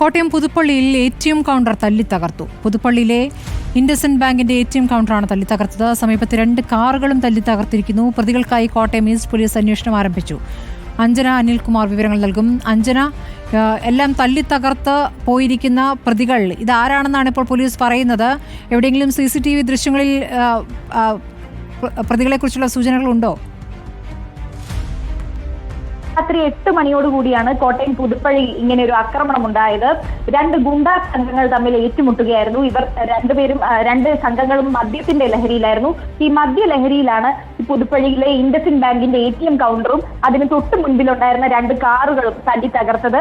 കോട്ടയം പുതുപ്പള്ളിയിൽ A T M counter തല്ലി തകർത്തു പുതുപ്പള്ളിയിലെ ഇൻഡസൻഡ് ബാങ്കിന്റെ എ ടി എം കൗണ്ടറാണ് തല്ലി തകർത്തത് സമീപത്ത് രണ്ട് കാറുകളും തല്ലി തകർത്തിരിക്കുന്നു പ്രതികൾക്കായി കോട്ടയം ഈസ്റ്റ് പോലീസ് അന്വേഷണം ആരംഭിച്ചു. അഞ്ജന അനിൽകുമാർ വിവരങ്ങൾ നൽകും. അഞ്ജന എല്ലാം തല്ലി തകർത്ത് പോയിരിക്കുന്ന പ്രതികൾ ഇതാരാണെന്നാണ് ഇപ്പോൾ പോലീസ് പറയുന്നത്. എവിടെയെങ്കിലും സി സി ടി വി ദൃശ്യങ്ങളിൽ പ്രതികളെക്കുറിച്ചുള്ള സൂചനകളുണ്ടോ രാത്രി എട്ട് മണിയോടുകൂടിയാണ് കോട്ടയം പുതുപ്പള്ളിയിൽ ഇങ്ങനെ ഒരു ആക്രമണം ഉണ്ടായത്. രണ്ട് ഗുണ്ട സംഘങ്ങൾ തമ്മിൽ ഏറ്റുമുട്ടുകയായിരുന്നു. ഇവർ രണ്ടുപേരും രണ്ട് സംഘങ്ങളും മദ്യത്തിന്റെ ലഹരിയിലായിരുന്നു. ഈ മദ്യ ലഹരിയിലാണ് പുതുപ്പള്ളിയിലെ ഇൻഡസിൻ ബാങ്കിന്റെ എ ടി എം കൗണ്ടറും അതിന് തൊട്ട് മുൻപിലുണ്ടായിരുന്ന രണ്ട് കാറുകളും തല്ലി തകർത്തത്.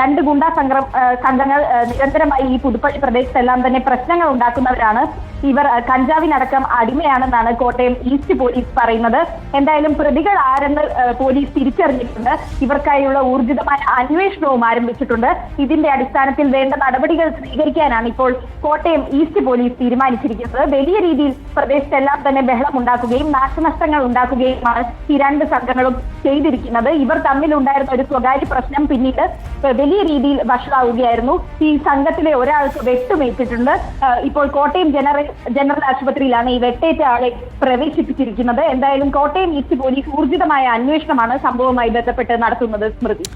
രണ്ട് ഗുണ്ടാ സംഘം സംഘങ്ങൾ നിരന്തരമായി ഈ പുതുപ്പള്ളി പ്രദേശത്തെല്ലാം തന്നെ പ്രശ്നങ്ങൾ ഉണ്ടാക്കുന്നവരാണ്. ഇവർ കഞ്ചാവിനടക്കം അടിമയാണെന്നാണ് കോട്ടയം ഈസ്റ്റ് പോലീസ് പറയുന്നത്. എന്തായാലും പ്രതികൾ ആരെന്ന് പോലീസ് പോലീസ് തിരിച്ചറിഞ്ഞിട്ടുണ്ട് ഇവർക്കായുള്ള ഊർജിതമായ അന്വേഷണവും ആരംഭിച്ചിട്ടുണ്ട്. ഇതിന്റെ അടിസ്ഥാനത്തിൽ വേണ്ട നടപടികൾ സ്വീകരിക്കാനാണ് ഇപ്പോൾ കോട്ടയം ഈസ്റ്റ് പോലീസ് തീരുമാനിച്ചിരിക്കുന്നത്. വലിയ രീതിയിൽ പ്രദേശത്തെല്ലാം തന്നെ ബഹളം ഉണ്ടാക്കുകയും നാശനഷ്ടങ്ങൾ ഉണ്ടാക്കുകയുമാണ് ഈ രണ്ട് സംഘങ്ങളും ചെയ്തിരിക്കുന്നത്. ഇവർ തമ്മിലുണ്ടായിരുന്ന ഒരു സ്വകാര്യ പ്രശ്നം പിന്നീട് വലിയ രീതിയിൽ വഷളാവുകയായിരുന്നു. ഈ സംഘത്തിലെ ഒരാൾക്ക് വെട്ടുമേറ്റിട്ടുണ്ട് ഇപ്പോൾ കോട്ടയം ജനറൽ ജനറൽ ആശുപത്രിയിലാണ് ഈ വെട്ടേറ്റ ആളെ പ്രവേശിപ്പിച്ചിരിക്കുന്നത്. എന്തായാലും കോട്ടയം ഈസ്റ്റ് പോലീസ് ഊർജിതമായ അന്വേഷണമാണ് സംഭവവുമായി ബന്ധപ്പെട്ട് നടത്തുന്നത് സ്മൃതി.